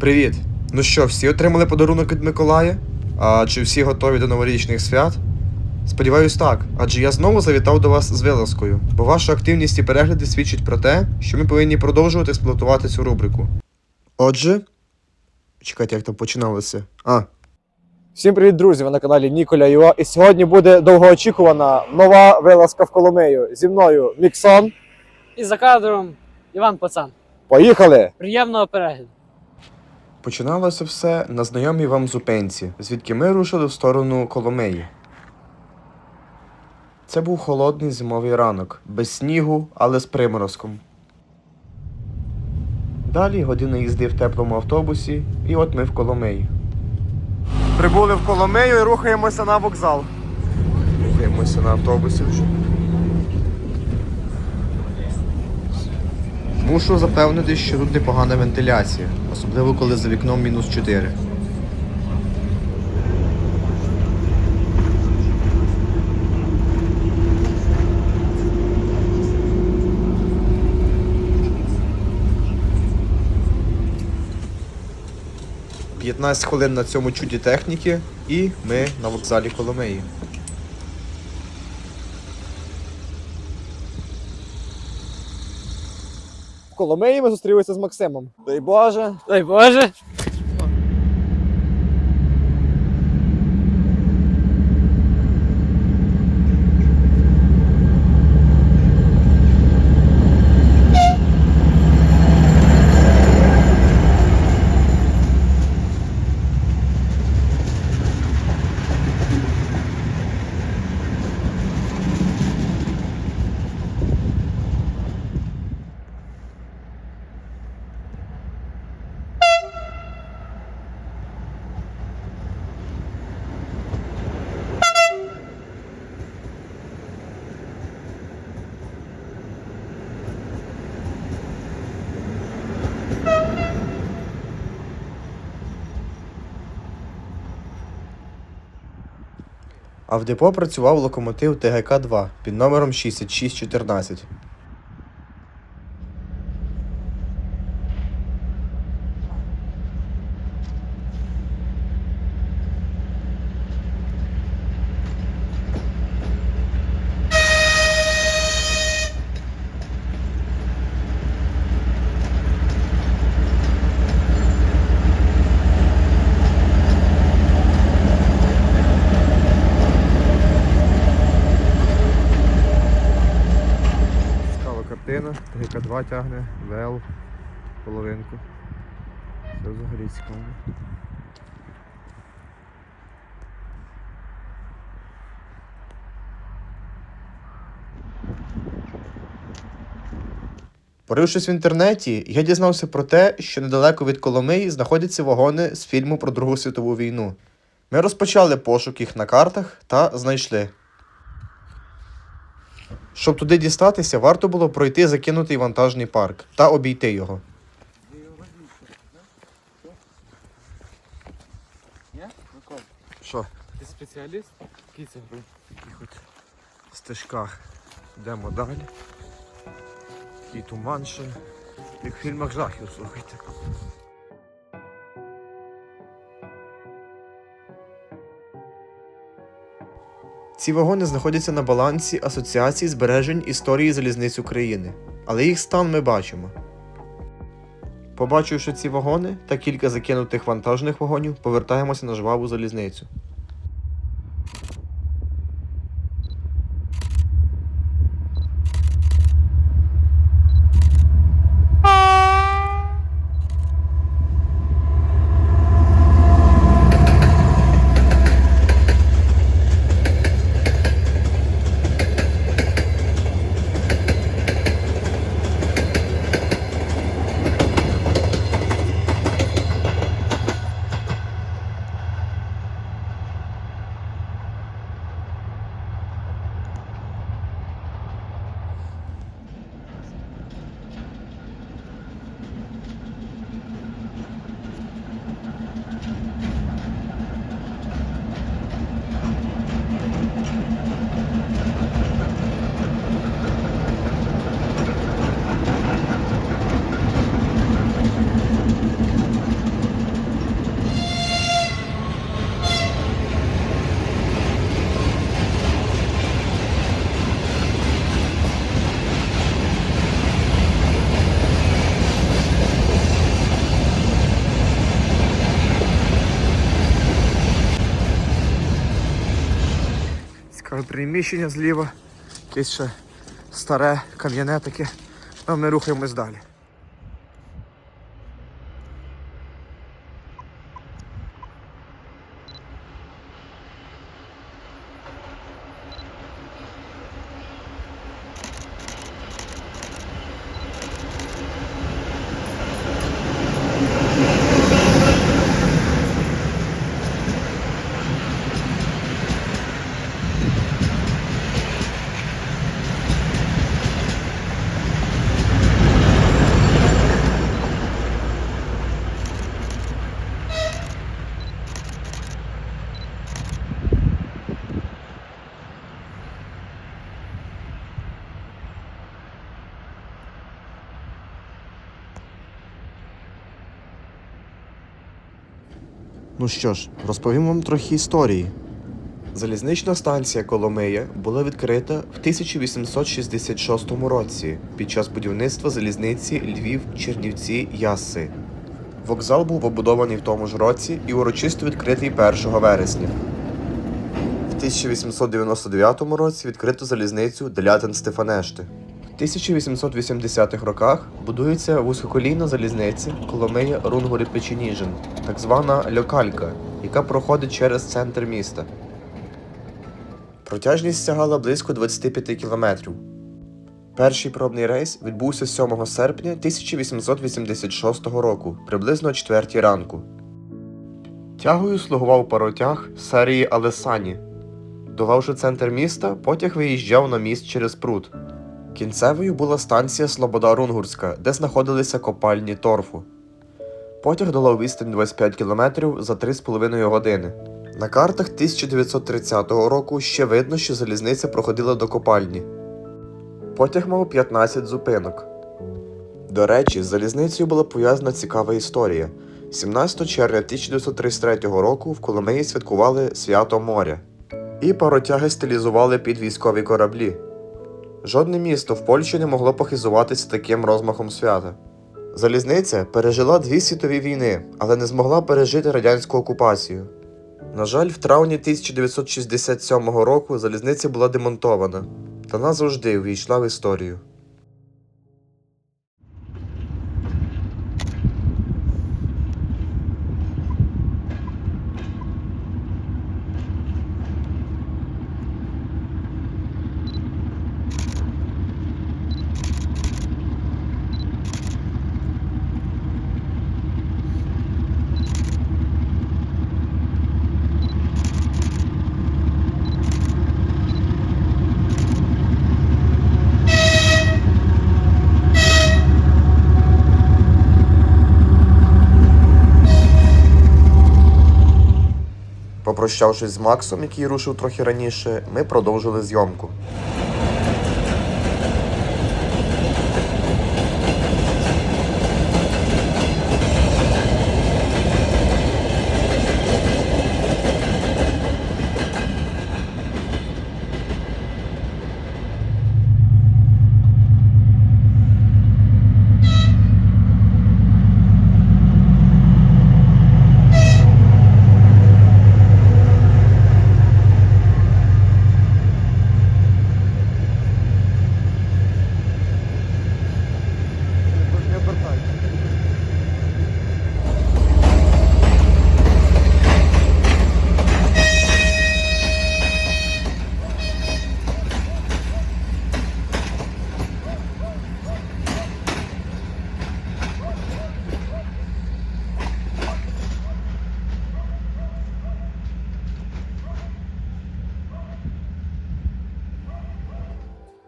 Привіт. Ну що, всі отримали подарунок від Миколая? А чи всі готові до новорічних свят? Сподіваюсь, так, адже я знову завітав до вас з вилазкою, бо ваша активність і перегляди свідчать про те, що ми повинні продовжувати експлуатувати цю рубрику. Отже. Чекайте, як там починалося. А, Всім привіт, друзі! Ви на каналі Ніколя Юа. І сьогодні буде довгоочікувана нова вилазка в Коломию. Зі мною Міксон. І за кадром Іван Пацан. Поїхали! Приємного перегляду. Починалося все на знайомій вам зупинці, звідки ми рушили в сторону Коломиї. Це був холодний зимовий ранок, без снігу, але з приморозком. Далі година їзди в теплому автобусі, і от ми в Коломиї. Прибули в Коломию і рухаємося на вокзал. Рухаємося на автобусі вже. Мушу запевнити, що тут непогана вентиляція, особливо коли за вікном мінус 4. «15 хвилин на цьому чуді техніки, і ми на вокзалі Коломиї. Коломиї ми зустрілися з Максимом. Дай Боже. Дай Боже. А в депо працював локомотив ТГК-2 під номером 6614. ГК2 тягне, ВЛ половинку. Все взагалі цікаво. Порившись в інтернеті, я дізнався про те, що недалеко від Коломиї знаходяться вагони з фільму про Другу світову війну. Ми розпочали пошук їх на картах та знайшли. Щоб туди дістатися, варто було пройти закинутий вантажний парк та обійти його. Що? Ти спеціаліст? Який це гру? таких от стежках. Йдемо далі. Такий туман ще. Як в фільмах жахів, слухайте. Ці вагони знаходяться на балансі Асоціації збережень історії залізниць України, але їх стан ми бачимо. Побачивши ці вагони та кілька закинутих вантажних вагонів, повертаємося на жваву залізницю. Приміщення зліва, якесь ще старе кам'яне таке. А ми рухаємось далі. Ну що ж, розповім вам трохи історії. Залізнична станція Коломия була відкрита в 1866 році під час будівництва залізниці Львів, Чернівці, Ясси. Вокзал був побудований в тому ж році і урочисто відкритий 1 вересня. В 1899 році відкрито залізницю Делятин Стефанешти. В 1880-х роках будується вузькоколійна залізниця Коломия Рунгорі Печеніжин, так звана льокалька, яка проходить через центр міста. Протяжність сягала близько 25 кілометрів. Перший пробний рейс відбувся 7 серпня 1886 року, приблизно о 4 ранку. Тягою слугував паротяг серії Алесані. Долавши центр міста, потяг виїжджав на міст через пруд. Кінцевою була станція Слобода Рунгурська, де знаходилися копальні торфу. Потяг долав відстань 25 км за 3,5 години. На картах 1930 року ще видно, що залізниця проходила до копальні. Потяг мав 15 зупинок. До речі, з залізницею була пов'язана цікава історія. 17 червня 1933 року в Коломиї святкували свято моря, і паротяги стилізували під військові кораблі. Жодне місто в Польщі не могло похизуватися таким розмахом свята. Залізниця пережила дві світові війни, але не змогла пережити радянську окупацію. На жаль, в травні 1967 року залізниця була демонтована та назавжди увійшла в історію. Попрощавшись з Максом, який рушив трохи раніше, ми продовжили зйомку.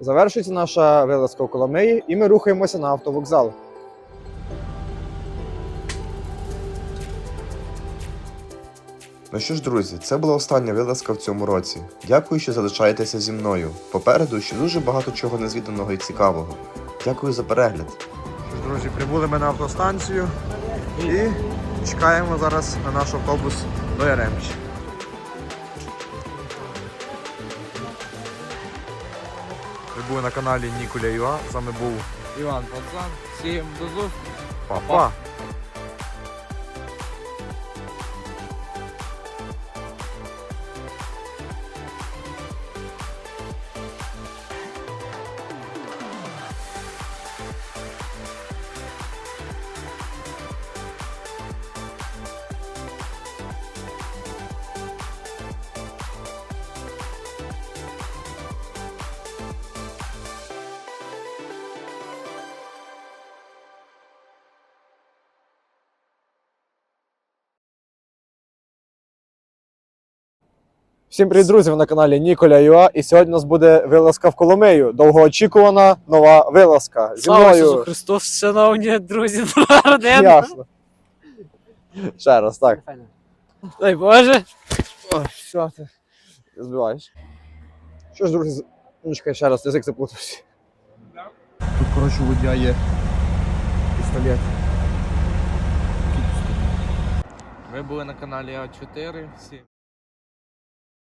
Завершується наша вилазка в Коломиї, і ми рухаємося на автовокзал. Ну що ж, друзі, це була остання вилазка в цьому році. Дякую, що залишаєтеся зі мною. Попереду ще дуже багато чого незвіданого і цікавого. Дякую за перегляд. Друзі, прибули ми на автостанцію і чекаємо зараз на наш автобус до Яремчі. Були на каналі Нікуля Юа. З вами був Іван Пацан. Всім до зустрічі. Папа. Всім привіт, друзі! Ви на каналі Ніколя Юа. І сьогодні у нас буде вилазка в Коломию. Довгоочікувана нова вилазка. Зі Слава Ісусу мною. Христу, шановні друзі, родина. Ясно. Ще раз, так. Дай Боже. Ой, що ти? Збиваєш. Що ж, друзі, ну чекай, ще раз, язик заплутався. Тут, коротше, у водія є пістолет. Ви були на каналі А4. Всім